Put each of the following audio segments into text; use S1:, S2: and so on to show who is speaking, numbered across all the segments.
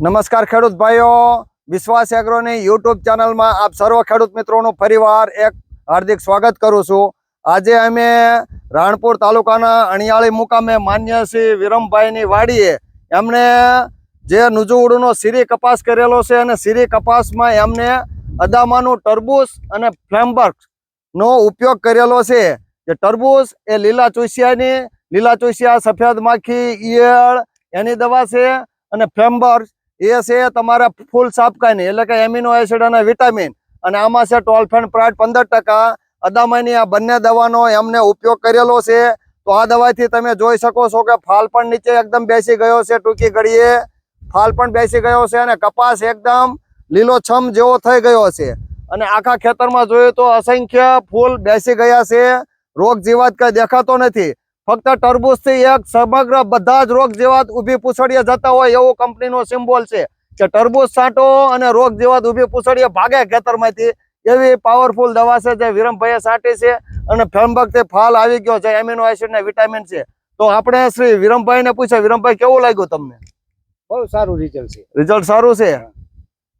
S1: નમસ્કાર ખેડૂત ભાઈઓ. વિશ્વાસ એગ્રોની યુટ્યુબ ચેનલમાં આપ સર્વ ખેડૂત મિત્રોનું ફરીવાર એક હાર્દિક સ્વાગત કરું છું. આજે અમે રાણપુર તાલુકાના અણિયાળી મુકામે માન્ય શ્રી વિરમભાઈની વાડીએ એમને જે નુજુવડુનો સીરી કપાસ કરેલો છે અને સીરી કપાસમાં એમને અદામાનું ટરબૂસ અને ફ્લેમબર્ગનો ઉપયોગ કરેલો છે. જે ટરબૂચ એ લીલા ચોસિયાની, લીલા ચોસિયા સફેદ માખી, ઈયળ, એની દવા છે અને ફ્લેમ્બર્ગ એ છે તમારા ફૂલ સાપકાની એટલે કે એમિનો એસિડ અને વિટામિન અને આમાં છે ટોલફેન પ્રાટ પંદર ટકા. અદામાની આ બંને દવાનો એમને ઉપયોગ કરેલો છે. તો આ દવાથી તમે જોઈ શકો છો કે ફાલ પણ નીચે એકદમ બેસી ગયો છે ટૂંકી ઘડીએ. ફાલ પણ બેસી ગયો છે અને કપાસ એકદમ લીલોછમ જેવો થઈ ગયો છે. અને આખા ખેતરમાં જોઈએ તો અસંખ્ય ફૂલ બેસી ગયા છે. રોગ જીવાત કઈ દેખાતો નથી. ફક્ત ટરબૂચથી એક સમગ્ર બધા જ રોગ જીવાત ઊભી પૂછડીએ જતા હોય એવો કંપનીનો સિમ્બોલ છે કે ટરબૂચ છાંટો અને રોગ જીવાત ઊભી પૂછડીએ ભાગે ખેતરમાંથી. એવી પાવરફુલ દવા છે જે વિરમભાઈએ છાંટી છે અને ફેમબકથી ફાલ આવી ગયો છે. એમિનો એસિડ ને વિટામિન છે. તો આપણે શ્રી વિરમભાઈ ને પૂછ્યા વિરમભાઈ કેવું લાગ્યું તમને?
S2: બહુ સારું રિઝલ્ટ છે.
S1: રિઝલ્ટ સારું છે?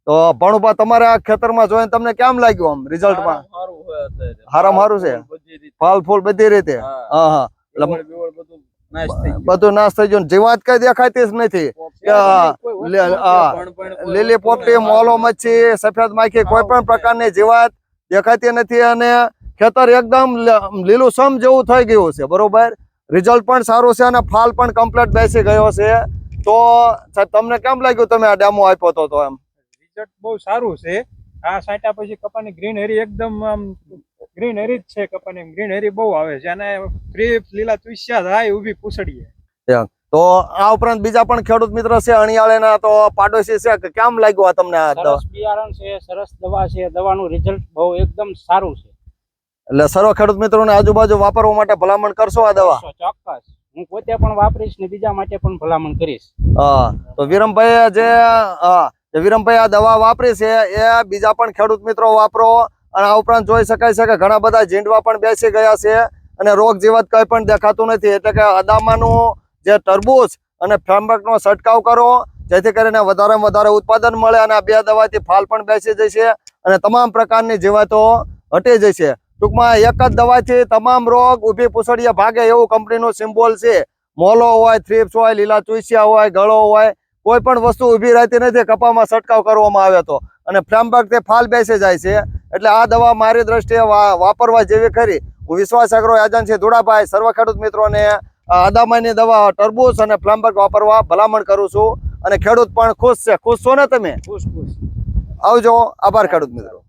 S1: તો ભણુભા તમારે આ ખેતરમાં જોઈને તમને કેમ લાગ્યું આમ રિઝલ્ટમાં
S3: માં? અત્યારે.
S1: હારું છે? ફાલ ફૂલ બધી રીતે?
S3: હા.
S1: હા.
S3: બધું નાશ થઈ ગયું.
S1: જીવાત કઈ દેખાતી જ નથી. લીલી પોપટી મોલો મચ્છી સફેદ માખી કોઈ પણ પ્રકારની જીવાત દેખાતી નથી અને ખેતર એકદમ લીલું સમ જેવું થઈ ગયું છે બરોબર? રિઝલ્ટ પણ સારું છે અને ફાલ પણ કમ્પ્લીટ બેસી ગયો છે. તો તમને કેમ લાગ્યું તમે આ ડેમો આપ્યો હતો તો એમ?
S2: રિઝલ્ટ બહુ સારું છે. આ સાંટા પછી કપાની ગ્રીન હેરી એકદમ આમ ગ્રીન હેરી જ છે કપાની ગ્રીન હેરી બહુ આવે છે. અને ફ્રી લીલા તુસ્યા થાય ઊભી પૂછડીએ.
S1: તો આ ઉપરાંત બીજા પણ ખેડૂત મિત્ર છે અણિયાળેના તો પાડોશી છે કેમ લાગ્યું આ તમને આ
S4: સરસ બિયારણ છે સરસ દવા છે. દવાનું રિઝલ્ટ બહુ એકદમ સારું છે.
S1: એટલે સર્વ ખેડૂત મિત્રોને આજુબાજુ વાપરવા માટે ભલામણ કરશો આ દવા?
S4: ચોક્કસ. હું પોતે પણ વાપરીશ ને બીજા માટે પણ ભલામણ કરીશ.
S1: હા. તો વિરમભાઈ જે હા જે વિરમભાઈ આ દવા વાપરી છે એ બીજા પણ ખેડૂત મિત્રો વાપરો. અને આ ઉપરાંત જોઈ શકાય છે કે ઘણા બધા ઝીંડવા પણ બેસી ગયા છે અને રોગ જીવત કઈ પણ દેખાતું નથી. એટલે કે અદામાનું જે તરબૂચ અને ફ્રેમવર્કનો છંટકાવ કરો, જેથી કરીને વધારેમાં વધારે ઉત્પાદન મળે અને આ બે દવાથી ફાલ પણ બેસી જશે અને તમામ પ્રકારની જીવાતો હટી જશે. ટૂંકમાં એક જ દવાથી તમામ રોગ ઊભી પૂછડીએ ભાગે એવું કંપનીનું સિમ્બોલ છે. મોલો હોય, થ્રીપ્સ હોય લીલા ચૂસિયા હોય, ગળો હોય, કોઈ પણ વસ્તુ ઊભી રહેતી નથી, કપામાં છંટકાવ કરવામાં આવે તો અને ફ્લેમબર્ગ તે ફાલ બેસે જાય છે. એટલે આ દવા મારી દ્રષ્ટિએ વાપરવા જેવી ખરી. હું વિશ્વાસ અગ્રો યાજન છે ધુડાભાઈ સર્વ ખેડૂત મિત્રોને આદામાની દવા ટરબૂચ અને ફ્લેમબર્ગ વાપરવા ભલામણ કરું છું. અને ખેડૂત પણ ખુશ છે. ખુશ છો ને તમે?
S4: ખુશ ખુશ.
S1: આવજો. આભાર ખેડૂત મિત્રો.